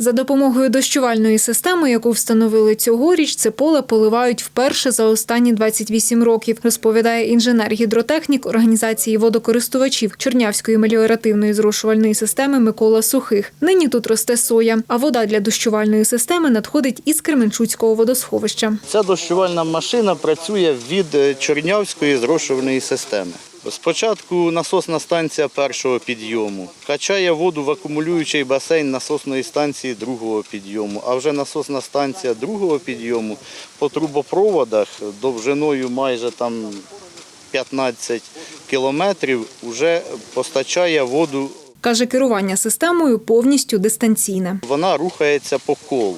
За допомогою дощувальної системи, яку встановили цьогоріч, це поле поливають вперше за останні 28 років, розповідає інженер-гідротехнік організації водокористувачів Чорнявської меліоративної зрошувальної системи Микола Сухих. Нині тут росте соя, а вода для дощувальної системи надходить із Кременчуцького водосховища. Ця дощувальна машина працює від е, Чорнявської зрошувальної системи. Спочатку насосна станція першого підйому качає воду в акумулюючий басейн насосної станції другого підйому. А вже насосна станція другого підйому по трубопроводах довжиною майже там 15 кілометрів вже постачає воду. Каже, керування системою повністю дистанційне. Вона рухається по колу.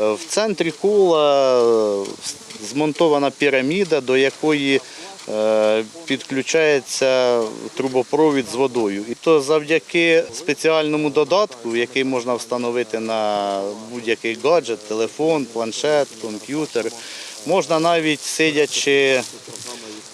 Е, В центрі кола е, змонтована піраміда, до якої підключається трубопровід з водою. І то завдяки спеціальному додатку, який можна встановити на будь-який гаджет, телефон, планшет, комп'ютер, можна навіть сидячи,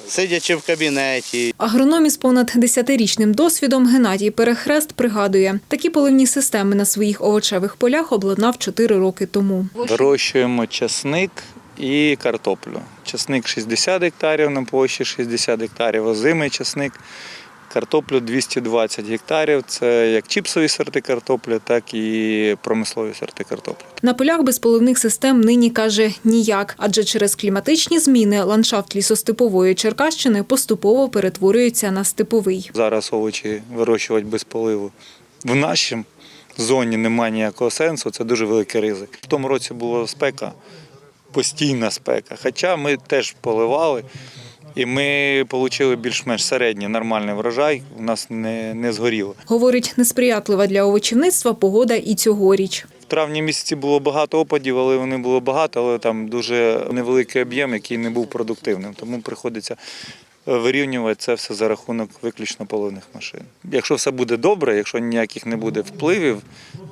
сидячи в кабінеті, Агроном із понад 10-річним досвідом Геннадій Перехрест пригадує, такі поливні системи на своїх овочевих полях обладнав 4 роки тому. Вирощуємо часник і картоплю. Часник 60 гектарів на площі 60 гектарів, озимий часник. Картоплю 220 гектарів. Це як чіпсові сорти картоплі, так і промислові сорти картоплі. На полях без поливних систем нині каже ніяк, адже через кліматичні зміни ландшафт лісостепової Черкащини поступово перетворюється на степовий. Зараз овочі вирощувати без поливу. В нашій зоні немає ніякого сенсу, це дуже великий ризик. В тому році була спека, постійна спека. Хоча ми теж поливали, і ми отримали більш-менш середній нормальний врожай, у нас не, не згоріло. Говорить, несприятлива для овочівництва погода і цьогоріч. В травні місяці було багато опадів, але вони було багато, але там дуже невеликий об'єм, який не був продуктивним. Тому приходиться вирівнювати це все за рахунок виключно поливних машин. Якщо все буде добре, якщо ніяких не буде впливів,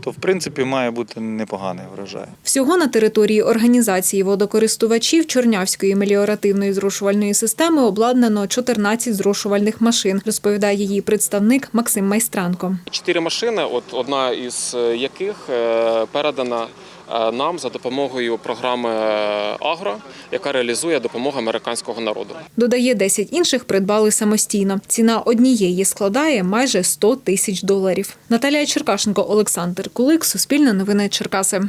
то в принципі має бути непоганий врожай. Всього на території організації водокористувачів Чорнявської меліоративної зрошувальної системи обладнано 14 зрошувальних машин, розповідає її представник Максим Майстранко. Чотири машини, от одна із е, яких е, передана нам за допомогою програми е, Агро, яка реалізує допомогу американського народу. Додає, 10 інших придбали самостійно. Ціна однієї складає майже 100 тисяч доларів. Наталія Черкашенко, Олександр Кулик, Суспільне новини Черкаси.